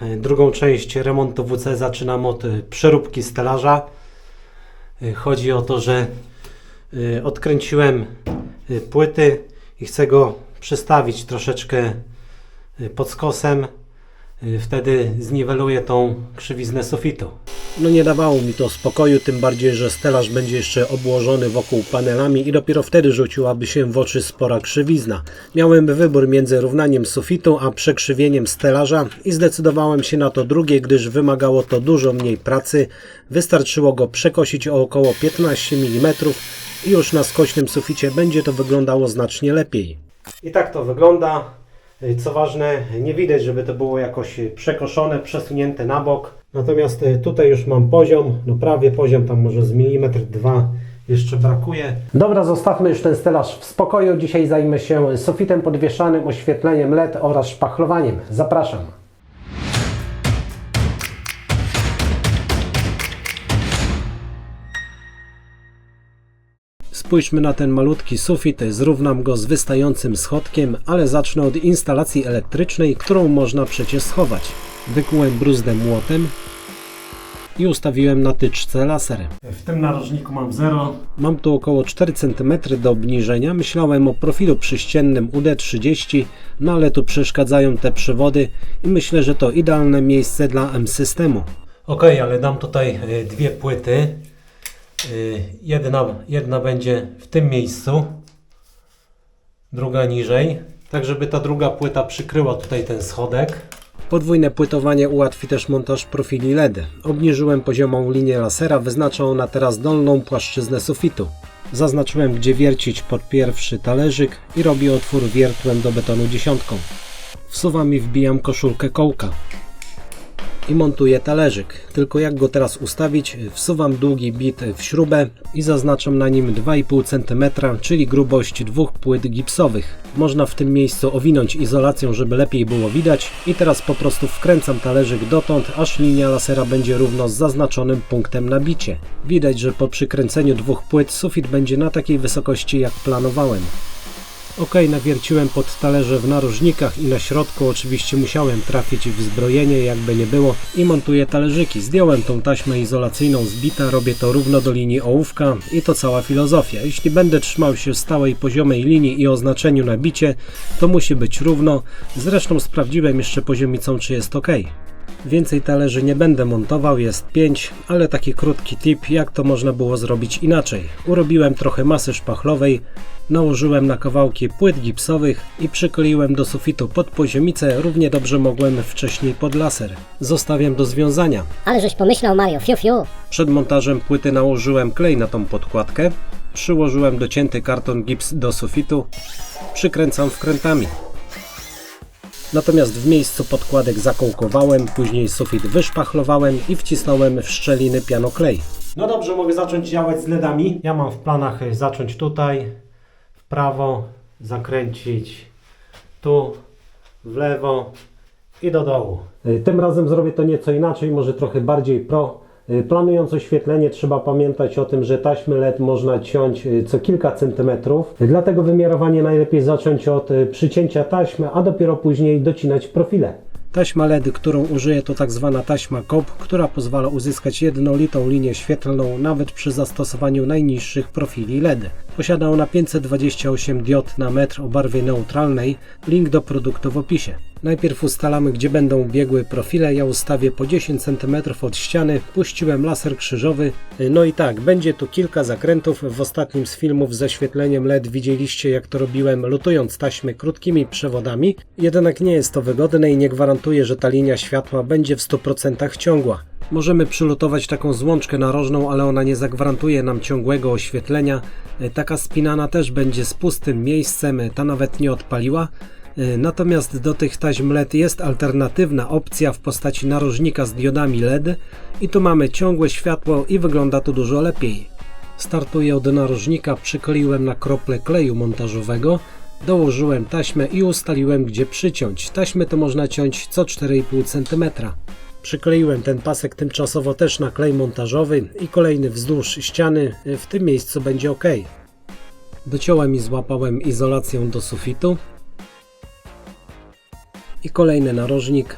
E, Drugą część remontu WC zaczynam od e, przeróbki stelaża. E, Chodzi o to, że odkręciłem płyty i chcę go przestawić troszeczkę pod skosem. E, Wtedy zniweluję tą krzywiznę sufitu. No nie dawało mi to spokoju, tym bardziej, że stelaż będzie jeszcze obłożony wokół panelami i dopiero wtedy rzuciłaby się w oczy spora krzywizna. Miałem wybór między równaniem sufitu a przekrzywieniem stelaża i zdecydowałem się na to drugie, gdyż wymagało to dużo mniej pracy. Wystarczyło go przekosić o około 15 mm i już na skośnym suficie będzie to wyglądało znacznie lepiej. I tak to wygląda. Co ważne, nie widać, żeby to było jakoś przekoszone, przesunięte na bok. Natomiast e, tutaj już mam poziom, no prawie poziom, tam może z milimetr dwa jeszcze brakuje. Dobra, zostawmy już ten stelaż w spokoju. Dzisiaj zajmę się sufitem podwieszanym, oświetleniem LED oraz szpachlowaniem. Zapraszam. Spójrzmy na ten malutki sufit, zrównam go z wystającym schodkiem, ale zacznę od instalacji elektrycznej, którą można przecież schować. Wykułem bruzdę młotem i ustawiłem na tyczce laserem. W tym narożniku mam 0. Mam tu około 4 cm do obniżenia. Myślałem o profilu przyściennym UD30, no ale tu przeszkadzają te przewody i myślę, że to idealne miejsce dla M-systemu. Ok, ale dam tutaj e, dwie płyty. Y, Jedna, jedna będzie w tym miejscu, druga niżej, tak żeby ta druga płyta przykryła tutaj ten schodek. Podwójne płytowanie ułatwi też montaż profili LED. Obniżyłem poziomą linię lasera, wyznacza ona teraz dolną płaszczyznę sufitu. Zaznaczyłem gdzie wiercić pod pierwszy talerzyk i robię otwór wiertłem do betonu dziesiątką. Wsuwam i wbijam koszulkę kołka i montuję talerzyk. Tylko jak go teraz ustawić? Wsuwam długi bit w śrubę i zaznaczam na nim 2,5 cm, czyli grubość dwóch płyt gipsowych. Można w tym miejscu owinąć izolacją, żeby lepiej było widać i teraz po prostu wkręcam talerzyk dotąd, aż linia lasera będzie równo z zaznaczonym punktem na bicie. Widać, że po przykręceniu dwóch płyt sufit będzie na takiej wysokości jak planowałem. Ok, nawierciłem pod talerze w narożnikach i na środku oczywiście musiałem trafić w zbrojenie, jakby nie było i montuję talerzyki. Zdjąłem tą taśmę izolacyjną z bita, robię to równo do linii ołówka i to cała filozofia. Jeśli będę trzymał się stałej poziomej linii i oznaczeniu na bicie, to musi być równo. Zresztą sprawdziłem jeszcze poziomicą, czy jest ok. Więcej talerzy nie będę montował, jest 5, ale taki krótki tip, jak to można było zrobić inaczej. Urobiłem trochę masy szpachlowej, nałożyłem na kawałki płyt gipsowych i przykleiłem do sufitu pod poziomicę, równie dobrze mogłem wcześniej pod laser. Zostawiam do związania. Ale żeś pomyślał Mario, fiu fiu. Przed montażem płyty nałożyłem klej na tą podkładkę, przyłożyłem docięty karton gips do sufitu, przykręcam wkrętami. Natomiast w miejscu podkładek zakołkowałem, później sufit wyszpachlowałem i wcisnąłem w szczeliny pianoklej. No dobrze, mogę zacząć działać z LEDami. Ja mam w planach y, zacząć tutaj, w prawo, zakręcić tu, w lewo i do dołu. Y, Tym razem zrobię to nieco inaczej, może trochę bardziej pro. Y, Planując oświetlenie trzeba pamiętać o tym, że taśmy LED można ciąć y, co kilka centymetrów. Dlatego wymiarowanie najlepiej zacząć od y, przycięcia taśmy, a dopiero później docinać profile. Taśma LED, którą użyję to tak zwana taśma COP, która pozwala uzyskać jednolitą linię świetlną nawet przy zastosowaniu najniższych profili LED. Posiada ona 528 diod na metr o barwie neutralnej. Link do produktu w opisie. Najpierw ustalamy, gdzie będą biegły profile. Ja ustawię po 10 cm od ściany. Puściłem laser krzyżowy. No i tak, będzie tu kilka zakrętów. W ostatnim z filmów ze świetleniem LED widzieliście, jak to robiłem, lutując taśmy krótkimi przewodami. Jednak nie jest to wygodne i nie gwarantuje, że ta linia światła będzie w 100% ciągła. Możemy przylutować taką złączkę narożną, ale ona nie zagwarantuje nam ciągłego oświetlenia. E, Taka spinana też będzie z pustym miejscem, ta nawet nie odpaliła. E, Natomiast do tych taśm LED jest alternatywna opcja w postaci narożnika z diodami LED i tu mamy ciągłe światło i wygląda to dużo lepiej. Startuję od narożnika, przykleiłem na krople kleju montażowego, dołożyłem taśmę i ustaliłem gdzie przyciąć. Taśmy to można ciąć co 4,5 cm. Przykleiłem ten pasek tymczasowo też na klej montażowy i kolejny wzdłuż ściany, w tym miejscu będzie ok. Dociąłem i złapałem izolacją do sufitu i kolejny narożnik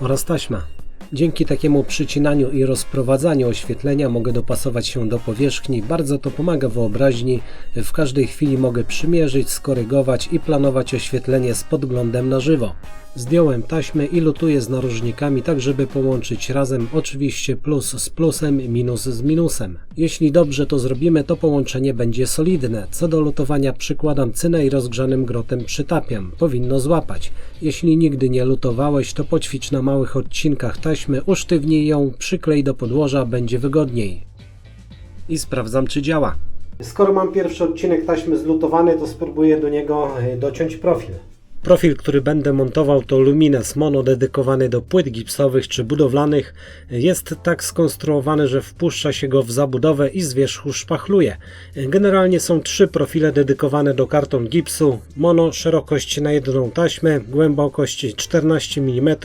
oraz taśma. Dzięki takiemu przycinaniu i rozprowadzaniu oświetlenia mogę dopasować się do powierzchni. Bardzo to pomaga wyobraźni. W każdej chwili mogę przymierzyć, skorygować i planować oświetlenie z podglądem na żywo. Zdjąłem taśmę i lutuję z narożnikami, tak żeby połączyć razem oczywiście plus z plusem, minus z minusem. Jeśli dobrze to zrobimy, to połączenie będzie solidne. Co do lutowania przykładam cynę i rozgrzanym grotem przytapiam. Powinno złapać. Jeśli nigdy nie lutowałeś, to poćwicz na małych odcinkach taśmy, usztywnij ją, przyklej do podłoża, będzie wygodniej. I sprawdzam, czy działa. Skoro mam pierwszy odcinek taśmy zlutowany, to spróbuję do niego e, dociąć profil. Profil, który będę montował to Lumines Mono dedykowany do płyt gipsowych czy budowlanych. Jest tak skonstruowany, że wpuszcza się go w zabudowę i z wierzchu szpachluje. Generalnie są trzy profile dedykowane do karton gipsu. Mono szerokość na jedną taśmę, głębokość 14 mm,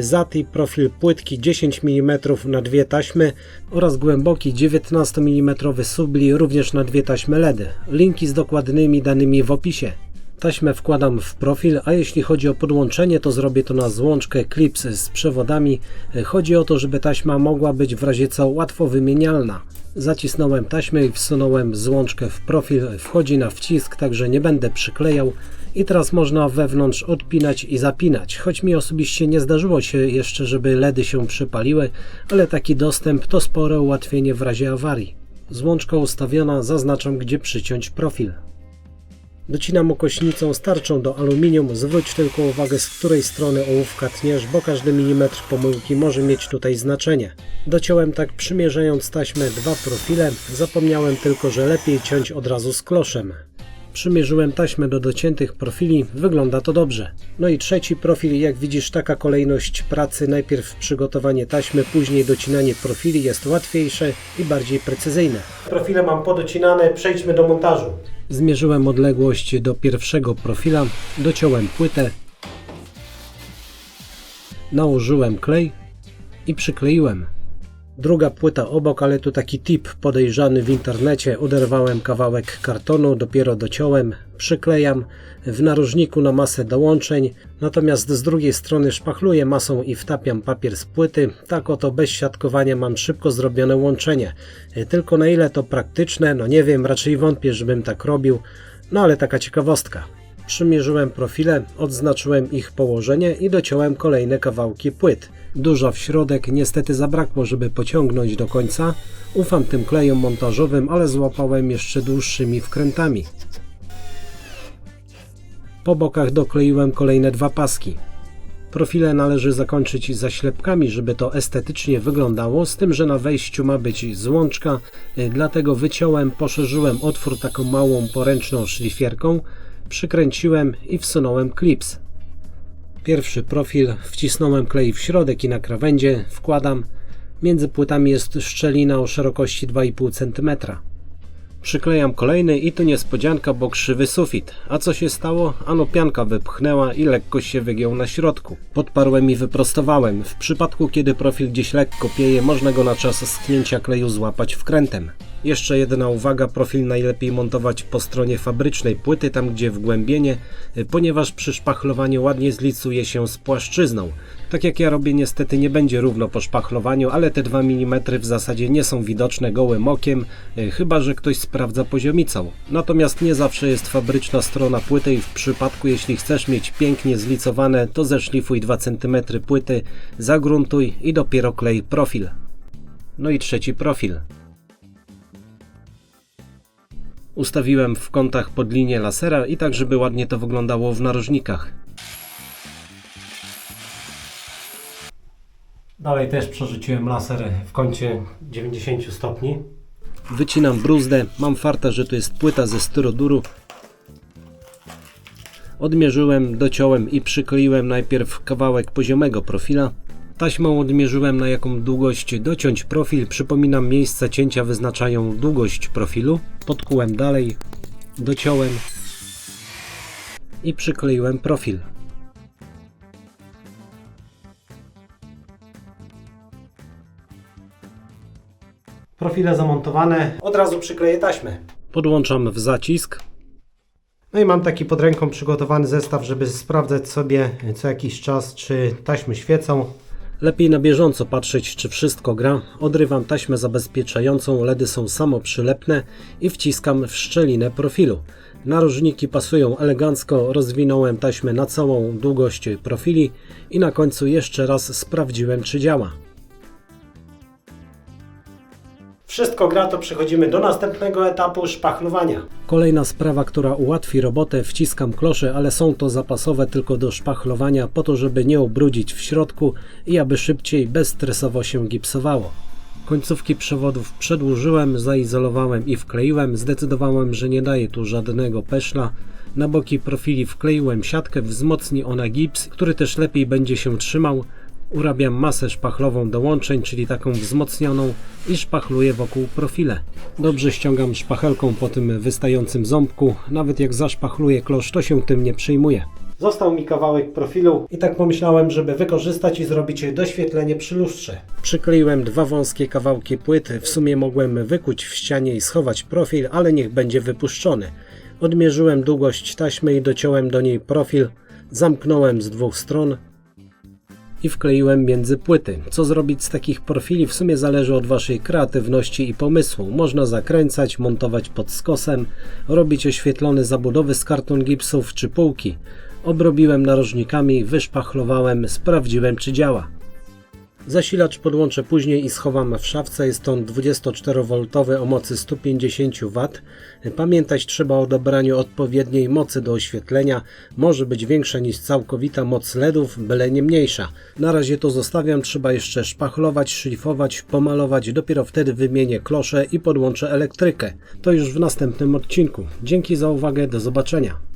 Zati profil płytki 10 mm na dwie taśmy oraz głęboki 19 mm subli również na dwie taśmy LED. Linki z dokładnymi danymi w opisie. Taśmę wkładam w profil, a jeśli chodzi o podłączenie, to zrobię to na złączkę Clips z przewodami. Chodzi o to, żeby taśma mogła być w razie co łatwo wymienialna. Zacisnąłem taśmę i wsunąłem złączkę w profil. Wchodzi na wcisk, także nie będę przyklejał. I teraz można wewnątrz odpinać i zapinać. Choć mi osobiście nie zdarzyło się jeszcze, żeby LEDy się przypaliły, ale taki dostęp to spore ułatwienie w razie awarii. Złączka ustawiona, zaznaczam gdzie przyciąć profil. Docinam ukośnicą starczą do aluminium. Zwróć tylko uwagę, z której strony ołówka tniesz, bo każdy milimetr pomyłki może mieć tutaj znaczenie. Dociąłem tak przymierzając taśmę dwa profile. Zapomniałem tylko, że lepiej ciąć od razu z kloszem. Przymierzyłem taśmę do dociętych profili, wygląda to dobrze. No i trzeci profil, jak widzisz, taka kolejność pracy. Najpierw przygotowanie taśmy, później docinanie profili jest łatwiejsze i bardziej precyzyjne. Profile mam podocinane, przejdźmy do montażu. Zmierzyłem odległość do pierwszego profila, dociąłem płytę, nałożyłem klej i przykleiłem. Druga płyta obok, ale tu taki tip podejrzany w internecie. Oderwałem kawałek kartonu, dopiero dociąłem, przyklejam w narożniku na masę dołączeń, natomiast z drugiej strony szpachluję masą i wtapiam papier z płyty. Tak oto bez siatkowania mam szybko zrobione łączenie. Tylko na ile to praktyczne, no nie wiem, raczej wątpię, żebym tak robił, no ale taka ciekawostka. Przymierzyłem profile, odznaczyłem ich położenie i dociąłem kolejne kawałki płyt. Dużo w środek niestety zabrakło, żeby pociągnąć do końca. Ufam tym klejom montażowym, ale złapałem jeszcze dłuższymi wkrętami. Po bokach dokleiłem kolejne dwa paski. Profile należy zakończyć zaślepkami, żeby to estetycznie wyglądało, z tym, że na wejściu ma być złączka, dlatego wyciąłem, poszerzyłem otwór taką małą poręczną szlifierką, przykręciłem i wsunąłem klips. Pierwszy profil wcisnąłem klej w środek i na krawędzie wkładam. Między płytami jest szczelina o szerokości 2,5 cm. Przyklejam kolejny i tu niespodzianka, bo krzywy sufit. A co się stało? Ano pianka wypchnęła i lekko się wygiął na środku. Podparłem i wyprostowałem. W przypadku kiedy profil gdzieś lekko pieje, można go na czas sknięcia kleju złapać wkrętem. Jeszcze jedna uwaga, profil najlepiej montować po stronie fabrycznej płyty, tam gdzie wgłębienie, y, ponieważ przy szpachlowaniu ładnie zlicuje się z płaszczyzną. Tak jak ja robię, niestety nie będzie równo po szpachlowaniu, ale te 2 mm w zasadzie nie są widoczne gołym okiem, y, chyba że ktoś sprawdza poziomicą. Natomiast nie zawsze jest fabryczna strona płyty i w przypadku jeśli chcesz mieć pięknie zlicowane, to zeszlifuj 2 cm płyty, zagruntuj i dopiero klej profil. No i trzeci profil. Ustawiłem w kątach pod linię lasera i tak, żeby ładnie to wyglądało w narożnikach. Dalej też przerzuciłem laser w kącie 90 stopni. Wycinam bruzdę. Mam farta, że to jest płyta ze styroduru. Odmierzyłem, dociąłem i przykleiłem najpierw kawałek poziomego profila. Taśmą odmierzyłem na jaką długość dociąć profil. Przypominam, miejsca cięcia wyznaczają długość profilu. Podkułem dalej, dociąłem i przykleiłem profil. Profile zamontowane. Od razu przykleję taśmę. Podłączam w zacisk. No i mam taki pod ręką przygotowany zestaw, żeby sprawdzać sobie co jakiś czas, czy taśmy świecą. Lepiej na bieżąco patrzeć, czy wszystko gra. Odrywam taśmę zabezpieczającą, LEDy są samoprzylepne i wciskam w szczelinę profilu. Narożniki pasują elegancko, rozwinąłem taśmę na całą długość profili i na końcu jeszcze raz sprawdziłem, czy działa. Wszystko gra, to przechodzimy do następnego etapu szpachlowania. Kolejna sprawa, która ułatwi robotę, wciskam klosze, ale są to zapasowe tylko do szpachlowania, po to, żeby nie ubrudzić w środku i aby szybciej, bezstresowo się gipsowało. Końcówki przewodów przedłużyłem, zaizolowałem i wkleiłem. Zdecydowałem, że nie daję tu żadnego peszla. Na boki profili wkleiłem siatkę, wzmocni ona gips, który też lepiej będzie się trzymał. Urabiam masę szpachlową do łączeń, czyli taką wzmocnioną i szpachluję wokół profile. Dobrze ściągam szpachelką po tym wystającym ząbku. Nawet jak zaszpachluję klosz, to się tym nie przejmuje. Został mi kawałek profilu i tak pomyślałem, żeby wykorzystać i zrobić doświetlenie przy lustrze. Przykleiłem dwa wąskie kawałki płyty. W sumie mogłem wykuć w ścianie i schować profil, ale niech będzie wypuszczony. Odmierzyłem długość taśmy i dociąłem do niej profil. Zamknąłem z dwóch stron i wkleiłem między płyty. Co zrobić z takich profili w sumie zależy od Waszej kreatywności i pomysłu. Można zakręcać, montować pod skosem, robić oświetlone zabudowy z karton gipsów czy półki. Obrobiłem narożnikami, wyszpachlowałem, sprawdziłem czy działa. Zasilacz podłączę później i schowam w szafce. Jest on 24V o mocy 150 W. Pamiętać trzeba o dobraniu odpowiedniej mocy do oświetlenia. Może być większa niż całkowita moc LEDów, byle nie mniejsza. Na razie to zostawiam, trzeba jeszcze szpachlować, szlifować, pomalować. Dopiero wtedy wymienię klosze i podłączę elektrykę. To już w następnym odcinku. Dzięki za uwagę, do zobaczenia.